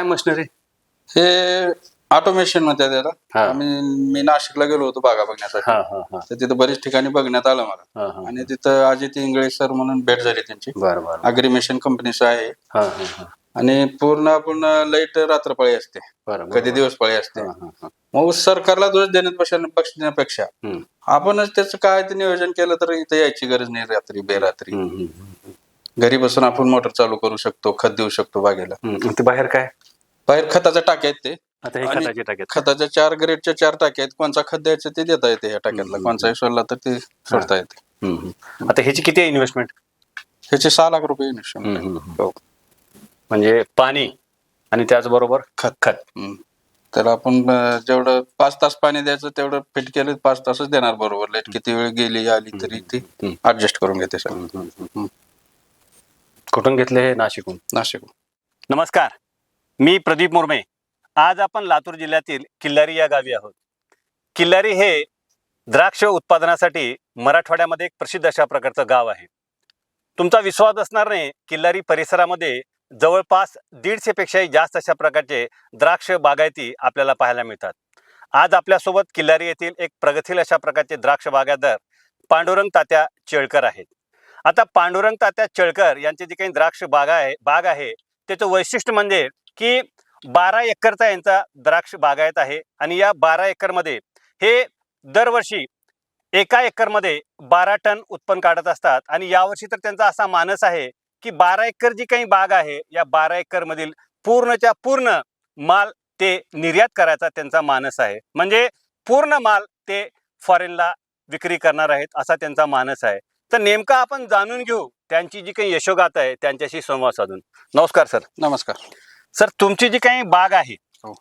काय मशिनरी? हे ऑटोमेशनमध्ये त्याला. आम्ही मी नाशिकला गेलो होतो बागा बघण्यासाठी. तर तिथं बरीच ठिकाणी बघण्यात आलं मला. आणि तिथं अजित इंगळे सर म्हणून भेट झाली त्यांची. अग्रिमेशन कंपनीचं आहे. आणि पूर्ण आपण लाइट रात्रपाळी असते. कधी दिवस पाळी असते. मग सरकारला दोष देण्यापेक्षा पक्ष देण्यापेक्षा आपणच त्याचं काय ते नियोजन केलं तर इथं यायची गरज नाही रात्री बेरात्री. घरी बसून आपण मोटर चालू करू शकतो खत देऊ शकतो बागेला. ते बाहेर काय? बाहेर खताच्या टाक्या आहेत ते. आता हे आणि खताचे टाक्यात खताच्या चार ग्रेडच्या चार टाक्या आहेत. कोणचा खत द्यायचं ते देता येते ह्या टाक्यातला. कोणचाही सोडला तर ते सोडता येते. आता ह्याची किती आहे इन्व्हेस्टमेंट ह्याचे सहा लाख रुपये. हो. म्हणजे पाणी आणि त्याचबरोबर खत. खत. हम्म. त्याला आपण अं, जेवढं पाच तास पाणी द्यायचं तेवढं फिट केलं पाच तासच देणार बरोबर. लाइट किती वेळ गेली आली तरी ती. ऍडजस्ट करून घेते सर कुठून घेतले हे नाशिकहून? नाशिक नमस्कार. मी प्रदीप मुर्मे. आज आपण लातूर जिल्ह्यातील किल्लारी या गावी आहोत. किल्लारी हे द्राक्ष उत्पादनासाठी मराठवाड्यामध्ये एक प्रसिद्ध अशा प्रकारचं गाव आहे. तुमचा विश्वास असणार नाही किल्लारी परिसरामध्ये जवळपास दीडशेपेक्षाही जास्त अशा प्रकारचे द्राक्ष बागायती आपल्याला पाहायला मिळतात. आज आपल्यासोबत किल्लारी येथील एक प्रगतील अशा प्रकारचे द्राक्ष बागायतदार पांडुरंग तात्या चेळकर आहेत. आता पांडुरंग तात्या चेळकर यांचे जे काही द्राक्ष बागा आहे बाग आहे त्याचं वैशिष्ट्य म्हणजे की बारा एकरचा यांचा द्राक्ष बागायत आहे आणि या बारा एकरमध्ये हे दरवर्षी एका एकरमध्ये बारा टन उत्पन्न काढत असतात. आणि यावर्षी तर त्यांचा असा मानस आहे की बारा एकर जी काही बाग आहे या बारा एकरमधील पूर्णच्या पूर्ण माल ते निर्यात करायचा त्यांचा मानस आहे. म्हणजे पूर्ण माल ते फॉरेनला विक्री करणार आहेत असा त्यांचा मानस आहे. तर नेमका आपण जाणून घेऊ त्यांची जी काही यशोगात आहे त्यांच्याशी संवाद साधून. नमस्कार सर. नमस्कार. सर तुमची जी काही बाग आहे हो.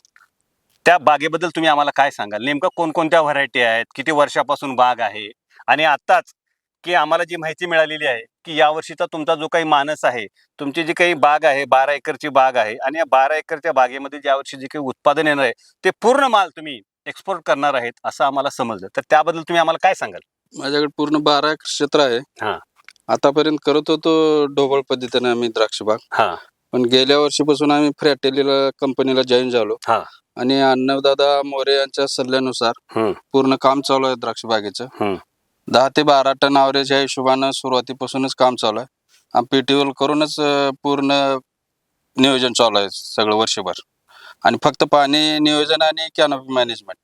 त्या बागेबद्दल तुम्ही आम्हाला काय सांगाल? नेमकं कोणकोणत्या व्हरायटी आहेत? किती वर्षापासून बाग आहे? आणि आत्ताच की आम्हाला जी माहिती मिळालेली आहे की यावर्षीचा तुमचा जो काही मानस आहे तुमची जी काही बाग आहे बारा एकरची बाग आहे आणि या बारा एकरच्या बागेमध्ये ज्या वर्षी जे काही उत्पादन येणार आहे ते पूर्ण माल तुम्ही एक्सपोर्ट करणार आहेत असं आम्हाला समजलं. तर त्याबद्दल तुम्ही आम्हाला काय सांगाल? माझ्याकडे पूर्ण बारा एकर क्षेत्र आहे. हा. आतापर्यंत करत होतो ढोबळ पद्धतीने आम्ही द्राक्ष बाग. हा. पण गेल्या वर्षीपासून आम्ही फ्रॅटेलीला कंपनीला जॉईन झालो हा. आणि अन्नदादा मोरे यांच्या सल्ल्यानुसार. पूर्ण काम चालू आहे द्राक्ष बागेचं. दहा ते बारा टन अवरेज या हिशोबानं सुरुवातीपासूनच काम चालू आहे पीटीओल करूनच पूर्ण नियोजन चालू आहे सगळं वर्षभर आणि फक्त पाणी नियोजन आणि कॅनॉपी मॅनेजमेंट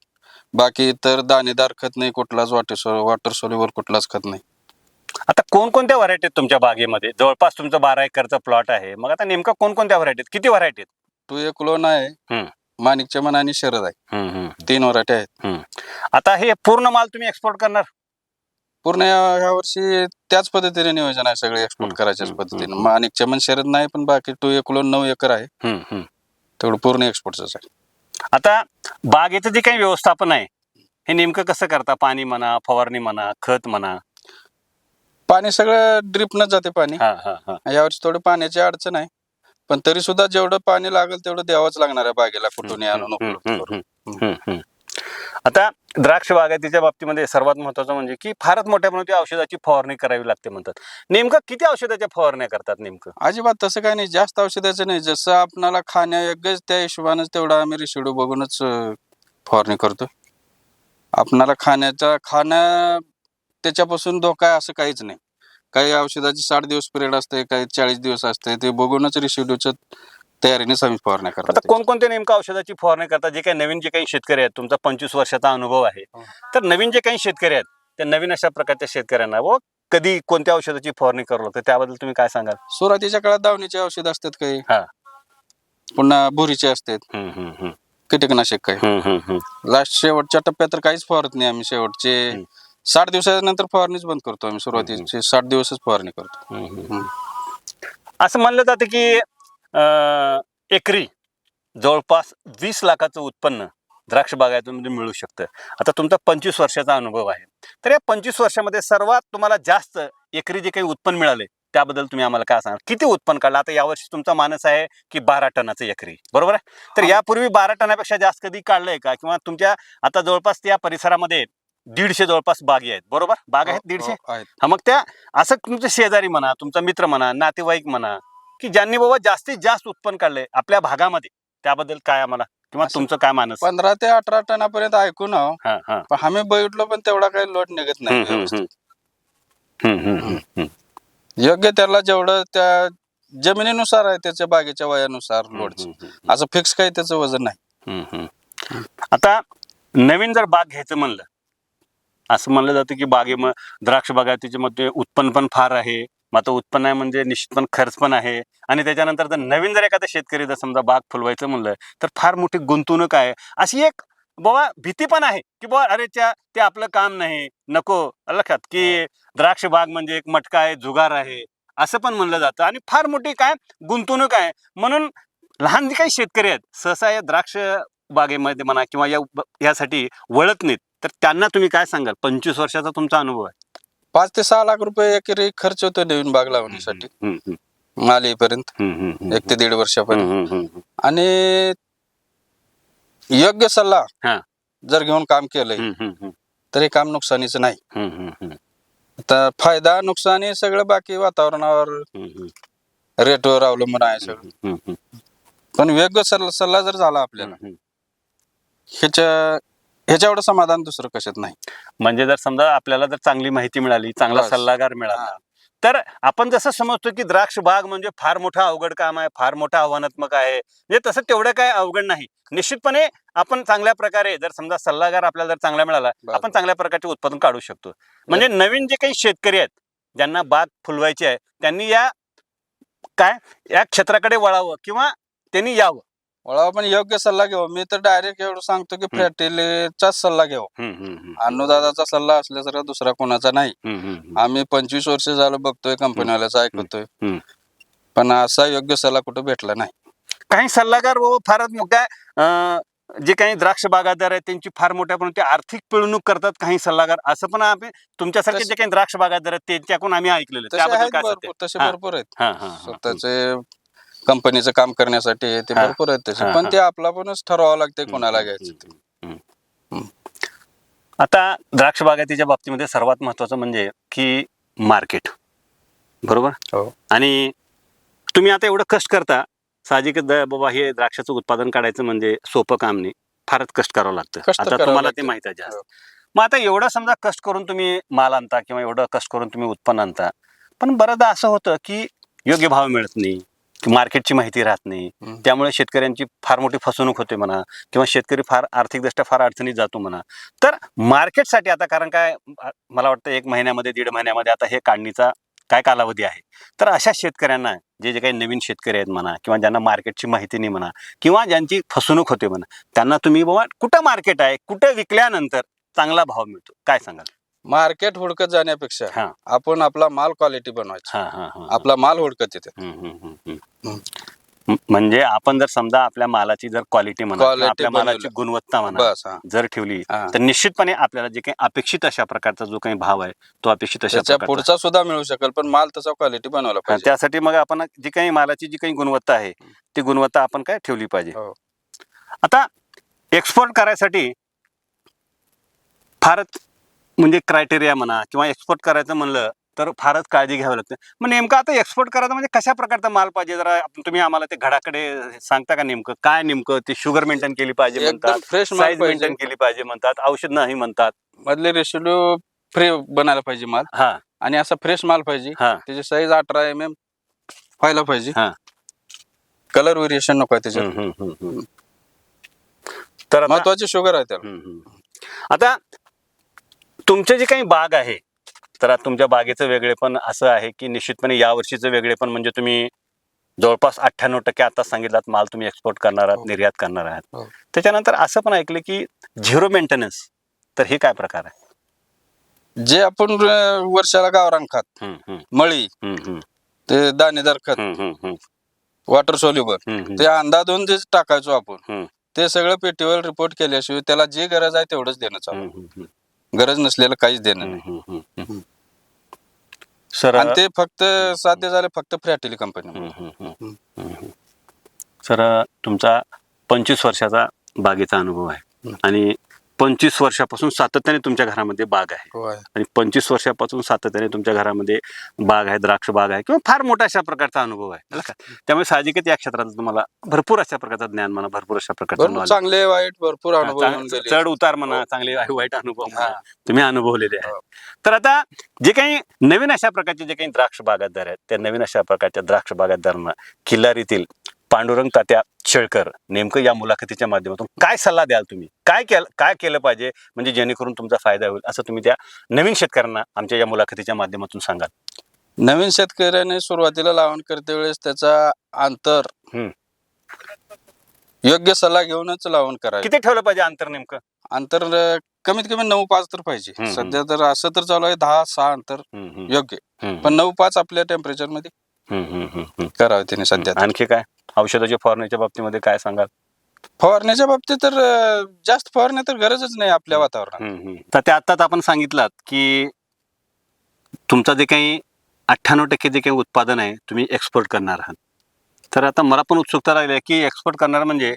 बाकी इतर दाणेदार खत नाही कुठलाच वॉटर वॉटर सोल्युबल कुठलाच खत नाही आता कोणकोणत्या व्हरायटी आहेत तुमच्या बागेमध्ये? जवळपास तुमचं बारा एकरचा प्लॉट आहे. मग आता नेमका कोणकोणत्या व्हरायटी आहेत? किती व्हरायटी टू एक लोन आहे हम्म. माणिक चमन आणि शरद आहे. आहेत तीन व्हरायटी आहेत. आता हे पूर्ण माल तुम्ही एक्सपोर्ट करणार? पूर्ण या या वर्षी त्याच पद्धतीने नियोजन आहे सगळे एक्सपोर्ट हम्म, करायच्याच हम्म, पद्धतीने. माणिक चमन शरद नाही पण बाकी टू एक लोन नऊ एकर आहे. तेवढं पूर्ण एक्सपोर्टच आहे. आता बागेचं जे काही व्यवस्थापन आहे हे नेमकं कसं करता? पाणी म्हणा फवारणी म्हणा खत म्हणा? पाणी सगळं ड्रिपनच जाते पाणी. हा हा हा. यावर्षी थोडं पाण्याची अडचण आहे. पण तरी सुद्धा जेवढं पाणी लागेल तेवढं द्यावंच लागणार आहे बागेला कुठून आणून हम्म, उपलब्ध हम्म, करून. हम्म, हम्म, हम्म. आता द्राक्ष बागायतीच्या बाबतीमध्ये सर्वात महत्वाचं म्हणजे की फारच मोठ्या प्रमाणात औषधाची फवारणी करावी लागते म्हणतात. नेमकं किती औषधाच्या फवारण्या करतात नेमकं? अजिबात तसं काही नाही. जास्त औषधाचं नाही. जसं आपणाला खाण्यायोग्यच त्या हिशोबानेच तेवढं आम्ही रेशिडो बघूनच अं, फवारणी करतो आपणाला खाण्याचा खाण्या त्याच्यापासून धोका आहे असं काहीच नाही काही औषधाची साठ दिवस पिरियड असते काही चाळीस दिवस असते ते बघूनच रेशिडोच्या तयारीनेच आम्ही फवारण्या आता करतो कोणकोणत्या नेमकं औषधाची फवारणी करतात जे काही नवीन जे काही शेतकरी आहेत तुमचा पंचवीस वर्षाचा अनुभव आहे हो. तर नवीन जे काही शेतकरी आहेत त्या नवीन अशा प्रकारच्या शेतकऱ्यांना व कधी कोणत्या औषधाची फवारणी करावं लागतं त्याबद्दल तुम्ही काय सांगाल सुरुवातीच्या काळात दावणीचे औषध असतात काही हा. पुन्हा भुरीचे असतात हम्म, हम्म, हम्म. कीटकनाशक काही हम्म, हम्म, हम्म. लास्ट शेवटच्या टप्प्यात तर काहीच फवारत नाही आम्ही शेवटचे. साठ दिवसानंतर फवारणीच बंद करतो आम्ही सुरुवातीचे. साठ दिवसच फवारणी करतो. हम्म. असं म्हणलं जातं की अं, एकरी जवळपास वीस लाखाचं उत्पन्न द्राक्ष बागायतून मिळू शकतं. आता तुमचा पंचवीस वर्षाचा अनुभव आहे. तर या पंचवीस वर्षामध्ये सर्वात तुम्हाला जास्त एकरी जे काही उत्पन्न मिळाले त्याबद्दल तुम्ही आम्हाला काय सांगा किती उत्पन्न काढलं? आता यावर्षी तुमचा मानस आहे की बारा टनाचं एकरी. बरोबर आहे? तर. यापूर्वी बारा टनापेक्षा जास्त कधी काढलंय का? किंवा तुमच्या आता जवळपास त्या परिसरामध्ये दीडशे जवळपास बागी आहेत. बरोबर? बाग आहेत हो, दीडशे? हो, आहेत. हा मग त्या असं तुमचं शेजारी म्हणा तुमचा मित्र म्हणा नातेवाईक म्हणा की ज्यांनी बाबा जास्तीत जास्त उत्पन्न काढलंय आपल्या भागामध्ये त्याबद्दल काय आम्हाला किंवा असं- तुमचं काय मानस? पंधरा ते अठरा टनापर्यंत ऐकून आहो हा हा. पण आम्ही बघितलो पण तेवढा काही लोट निघत नाही हम्म, हम्म, व्यवस्थित. हम्म, हम्म, हम्म, हम्म, योग्य त्याला जेवढं त्या जमिनीनुसार आहे त्याच्या बागेच्या वयानुसार लोड हम्म, हम्म, असं फिक्स काही त्याचं वजन नाही. हम्म, हम्म. आता नवीन जर बाग घ्यायचं म्हणलं असं म्हणलं जातं की बागे द्राक्ष बागायतीच्या मध्ये उत्पन्न पण फार आहे. मग आता उत्पन्न आहे म्हणजे निश्चितपणे खर्च पण आहे. आणि त्याच्यानंतर जर नवीन जर एखादा शेतकरी जर समजा बाग फुलवायचं म्हणलं तर फार मोठी गुंतवणूक आहे. अशी एक बाबा भीती पण आहे की बाबा अरे त्या ते आपलं काम नाही. नको. लक्षात की द्राक्ष बाग म्हणजे एक मटका आहे जुगार आहे. असं पण म्हणलं जातं. आणि फार मोठी काय गुंतवणूक आहे. म्हणून लहान जे काही शेतकरी आहेत सहसा या द्राक्ष बागेमध्ये म्हणा किंवा या यासाठी वळत नाहीत. तर त्यांना तुम्ही काय सांगाल? पंचवीस वर्षाचा तुमचा अनुभव आहे. पाच ते सहा लाख रुपये एकरी खर्च होतो नवीन बाग लावण्यासाठी. हम्म, हम्म, माल येईपर्यंत. हम्म, हम्म, हम्म, एक ते दीड वर्षापर्यंत. हम्म, हम्म, हम्म, आणि योग्य सल्ला हा. जर घेऊन काम केलंय हम्म, हम्म, हम्म, तर हे काम नुकसानीचं नाही. हम्म, हम्म, हम्म, आता फायदा नुकसान हे सगळं बाकी वातावरणावर. हम्म, रेटवर अवलंबून आहे सगळं. हम्म, हम्म, पण योग्य सल्ला सल्ला जर झाला आपल्याला हम्म. ह्याच्या ह्याच्या एवढं समाधान दुसरं कशात नाही. म्हणजे जर समजा आपल्याला जर चांगली माहिती मिळाली चांगला बस. सल्लागार मिळाला तर आपण जसं समजतो की द्राक्ष बाग म्हणजे फार मोठं अवघड काम आहे फार मोठं आव्हानात्मक आहे. म्हणजे तसं तेवढं काय अवघड नाही. निश्चितपणे आपण चांगल्या प्रकारे जर समजा सल्लागार आपल्याला जर चांगला मिळाला. आपण चांगल्या प्रकारचे उत्पादन काढू शकतो. म्हणजे नवीन जे काही शेतकरी आहेत ज्यांना बाग फुलवायची आहे त्यांनी या काय? या क्षेत्राकडे वळावं किंवा त्यांनी यावं. वळावा पण योग्य सल्ला घेऊ. मी तर डायरेक्ट एवढं सांगतो की फ्रॅटिलीचाच सल्ला घेऊ. अन्नदादाचा सल्ला असल्यासारखा दुसरा कोणाचा नाही. आम्ही पंचवीस वर्ष झालं बघतोय कंपनीवाल्याचा ऐकतोय. पण असा योग्य सल्ला कुठं भेटला नाही. काही सल्लागार व फारच मोठ्या अं, जे काही द्राक्ष बागायतदार आहेत त्यांची फार मोठ्या प्रमाणात ते आर्थिक पिळवणूक करतात काही सल्लागार. असं पण आम्ही तुमच्यासारखे जे काही द्राक्ष बागायतदार आहेत त्यांच्याकडून आम्ही ऐकलेलं तसे त्याबद्दल काय? भरपूर तसे. भरपूर आहेत. स्वतःचे कंपनीचं काम करण्यासाठी ते हा. भरपूर आहेत तसे हा, पण. ते आपला पणच ठरवावं लागते कोणाला घ्यायचं हम्म, हम्म, हम्म. आता द्राक्ष बागायतीच्या बाबतीमध्ये सर्वात महत्वाचं म्हणजे की मार्केट बरोबर हो. आणि तुम्ही आता एवढं कष्ट करता साहजिकच द- बाबा हे द्राक्षाचं उत्पादन काढायचं म्हणजे सोपं काम नाही फारच कष्ट करावं लागतं कष्ट आता करावं तुम्हाला ते लागतं. माहीत आहे जास्त हो. मग आता एवढं समजा कष्ट करून तुम्ही माल आणता किंवा एवढं कष्ट करून तुम्ही उत्पन्न आणता पण बऱ्याचदा असं होतं की योग्य भाव मिळत नाही मार्केटची माहिती राहत नाही. त्यामुळे शेतकऱ्यांची फार मोठी फसवणूक होते म्हणा किंवा शेतकरी फार आर्थिकदृष्ट्या फार अडचणीत जातो म्हणा. तर मार्केटसाठी आता कारण काय मला वाटतं एक महिन्यामध्ये दीड महिन्यामध्ये आता हे काढणीचा काय कालावधी आहे? तर अशा शेतकऱ्यांना जे जे काही नवीन शेतकरी आहेत म्हणा किंवा ज्यांना मार्केटची माहिती नाही म्हणा किंवा ज्यांची फसवणूक होते म्हणा त्यांना तुम्ही बाबा कुठं मार्केट आहे कुठं विकल्यानंतर चांगला भाव मिळतो? काय सांगाल? मार्केट हुडकत जाण्यापेक्षा हा. आपण आपला माल क्वालिटी बनवायचा हा हा हा आपला माल हुडकत येते हम्म, हम्म, हम्म, हम्म. म- म्हणजे आपण जर समजा आपल्या मालाची जर क्वालिटी म्हणा किंवा आपल्या मालाची बनवलं. गुणवत्ता म्हणा बस हा जर ठेवली हा. तर निश्चितपणे आपल्याला जे काही अपेक्षित अशा प्रकारचा जो काही भाव आहे तो अपेक्षित अशा त्याच्या प्रकारचा पुढचा सुद्धा मिळू शकेल पण माल तसा क्वालिटी बनवला हा, पाहिजे त्यासाठी मग आपण जी काही मालाची जी काही गुणवत्ता आहे ती गुणवत्ता आपण काय ठेवली पाहिजे हो. आता एक्सपोर्ट करायसाठी फारच म्हणजे क्रायटेरिया म्हणा किंवा एक्सपोर्ट करायचं म्हणलं तर फारच काळजी घ्यावी लागते. मग नेमकं आता एक्सपोर्ट करायचं म्हणजे कशा प्रकारचा माल पाहिजे? जरा तुम्ही आम्हाला ते घडाकडे सांगता का नेमकं? काय नेमकं? ते शुगर मेंटेन केली पाहिजे म्हणतात फ्रेश साईज मेंटेन केली पाहिजे म्हणतात औषध नाही म्हणतात. मधले रेशो फ्री बनायला पाहिजे माल. हा. आणि असा फ्रेश माल पाहिजे. हा. त्याची साईज अठरा एम एम व्हायला पाहिजे. हा. कलर व्हेरिएशन नको आहे त्याच्यात. तर महत्वाची शुगर आहे त्याला. आता तुमचे जे काही बाग आहे तर तुमच्या बागेचं वेगळेपण असं आहे की निश्चितपणे या वर्षीचं वेगळेपण म्हणजे तुम्ही जवळपास अठ्ठ्याण्णव टक्के आता सांगितलात माल तुम्ही एक्सपोर्ट करणार आहात हो. निर्यात करणार आहात हो. त्याच्यानंतर असं पण ऐकलं की झिरो मेंटेनन्स तर हे काय प्रकार आहे जे आपण वर्षाला गावरान खात मळी ते दाणेदार खत वॉटर सोल्युबल हम्म. ते अंदाजून जे टाकायचो आपण. ते सगळं पेटीवर रिपोर्ट केल्याशिवाय त्याला जी गरज आहे तेवढंच देणं चालू गरज नसलेलं काहीच देणं नाही हम्म. सर आणि ते फक्त साध्य झाले फक्त फ्रॅटिली कंपनी. सर तुमचा पंचवीस वर्षाचा बागेचा अनुभव आहे. आणि पंचवीस वर्षापासून सातत्याने तुमच्या घरामध्ये बाग आहे हो आहे आणि पंचवीस वर्षापासून सातत्याने तुमच्या घरामध्ये बाग आहे द्राक्ष बाग आहे किंवा फार मोठा अशा प्रकारचा अनुभव आहे का त्यामुळे साहजिकच या क्षेत्रात तुम्हाला भरपूर अशा प्रकारचं ज्ञान म्हणा भरपूर अशा प्रकारचं. चांगले वाईट भरपूर हा, अनुभव. चढ उतार म्हणा चांगले वाई- वाईट अनुभव म्हणा हा. तुम्ही अनुभवलेले हो. आहेत तर आता जे काही नवीन अशा प्रकारचे जे काही द्राक्ष बागायतदार आहेत त्या नवीन अशा प्रकारच्या द्राक्ष बागायतदारांना किल्लारीतील पांडुरंग तात्या शेळकर नेमकं या मुलाखतीच्या माध्यमातून काय सल्ला द्याल तुम्ही? काय केलं काय केलं पाहिजे? म्हणजे जेणेकरून तुमचा फायदा होईल असं तुम्ही त्या नवीन शेतकऱ्यांना आमच्या या मुलाखतीच्या माध्यमातून सांगाल. नवीन शेतकऱ्याने सुरुवातीला लावण करते वेळेस त्याचा अंतर हम्म. योग्य सल्ला घेऊनच लावण करावी. किती ठेवलं पाहिजे अंतर नेमकं? अंतर अं, कमीत कमी नऊ पाच तर पाहिजे. हम्म, सध्या तर असं तर चालू आहे दहा सहा अंतर हम्म, हम्म, योग्य. हम्म, पण नऊ पाच आपल्या टेम्परेचरमध्ये हम्म, हम्म, हम्म, हम्म. करावे त्याने सध्या. आणखी काय? औषधाच्या फवारणीच्या बाबतीमध्ये काय सांगाल? फवारण्याच्या बाबतीत तर अं, जास्त फवारण्या तर गरजच नाही आपल्या वातावरणात. हम्म, हम्म. तर ते आत्ताच आपण सांगितलात की तुमचं जे काही अठ्ठ्याण्णव टक्के जे काही उत्पादन आहे तुम्ही एक्सपोर्ट करणार आहात. तर आता मला पण उत्सुकता राहिली आहे की एक्सपोर्ट करणार म्हणजे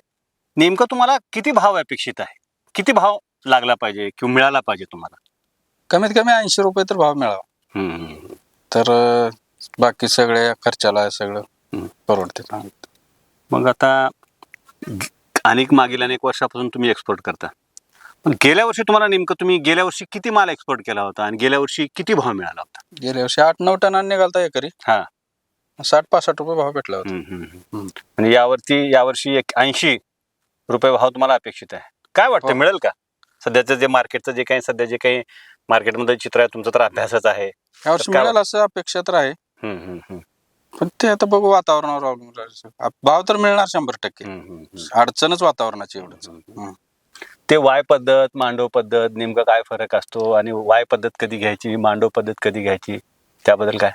नेमकं तुम्हाला किती भाव अपेक्षित आहे? किती भाव लागला पाहिजे किंवा मिळाला पाहिजे तुम्हाला? कमीत कमी ऐंशी रुपये तर भाव मिळावा. हम्म, हम्म, तर अं, बाकी सगळ्या खर्चाला सगळं हम्म. परवडते. मग आता अनेक मागील अनेक वर्षापासून तुम्ही एक्सपोर्ट करता. पण गेल्या वर्षी तुम्हाला नेमकं तुम्ही गेल्या वर्षी किती माल एक्सपोर्ट केला होता आणि गेल्या वर्षी किती भाव मिळाला होता? गेल्या वर्षी आठ नऊ टनांनी निघालता एकरी. हा. साठ पासष्ट रुपये भाव भेटला होता. म्हणजे यावरती यावर्षी एक ऐंशी रुपये भाव तुम्हाला अपेक्षित आहे. काय वाटतं हो. मिळेल का? सध्याचं जे मार्केटचं जे काही सध्या जे काही मार्केटमध्ये चित्र आहे तुमचा तर अभ्यासच आहे. यावर्षी मिळेल असं अपेक्षा तर आहे. पण ते आता बघू वातावरणावर अवलंबून. आप- भाव तर मिळणार शंभर टक्के. अडचणच वातावरणाची एवढंच. हम्म. ते वाय पद्धत मांडव पद्धत नेमका काय फरक असतो? आणि वाय पद्धत कधी घ्यायची मांडव पद्धत कधी घ्यायची? त्याबद्दल काय?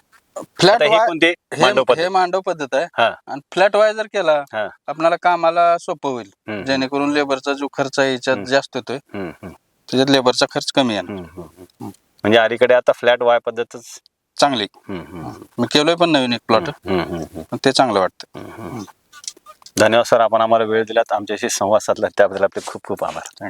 फ्लॅट आता हे वाय कोणते? हे मांडव हे पद्धत मांडव पद्धत आहे. हा. आणि फ्लॅट वाय जर केला हा. आपल्याला कामाला सोपं होईल. हम्म, जेणेकरून लेबरचा जो खर्च आहे याच्यात. जास्त होतोय. हम्म, हम्म, त्याच्यात लेबरचा खर्च कमी आहे हम्म, हम्म, हम्म. म्हणजे अलीकडे आता फ्लॅट वाय पद्धतच चांगली. मी केलोय पण नवीन एक प्लॉट ते चांगलं वाटतं. धन्यवाद सर. आपण आम्हाला वेळ दिलात. आमच्याशी संवाद साधला. त्याबद्दल आपले खूप खूप आभार.